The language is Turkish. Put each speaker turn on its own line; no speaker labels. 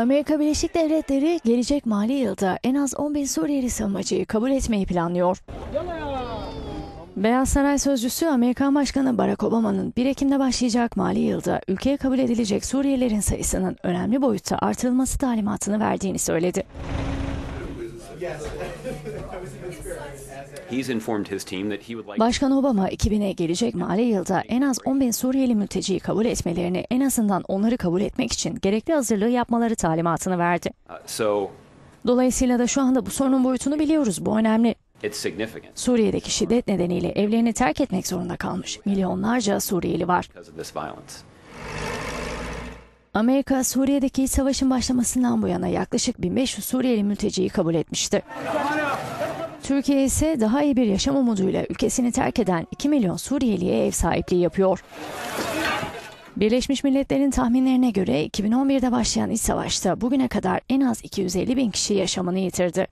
Amerika Birleşik Devletleri gelecek mali yılda en az 10 bin Suriyeli sığınmacıyı kabul etmeyi planlıyor. Beyaz Saray Sözcüsü Amerikan Başkanı Barack Obama'nın 1 Ekim'de başlayacak mali yılda ülkeye kabul edilecek Suriyelilerin sayısının önemli boyutta artırılması talimatını verdiğini söyledi. Başkan Obama 2000'e gelecek mali yılda en az 10 bin Suriyeli mülteciyi kabul etmelerini en azından onları kabul etmek için gerekli hazırlığı yapmaları talimatını verdi.
Uh, so
Dolayısıyla da şu anda bu sorunun boyutunu biliyoruz. Bu önemli.
it's significant
Suriye'deki şiddet nedeniyle evlerini terk etmek zorunda kalmış milyonlarca Suriyeli var. Amerika Suriye'deki savaşın başlamasından bu yana yaklaşık 1500 Suriyeli mülteciyi kabul etmişti. Türkiye ise daha iyi bir yaşam umuduyla ülkesini terk eden 2 milyon Suriyeliye ev sahipliği yapıyor. Birleşmiş Milletler'in tahminlerine göre 2011'de başlayan iç savaşta bugüne kadar en az 250 bin kişi yaşamını yitirdi.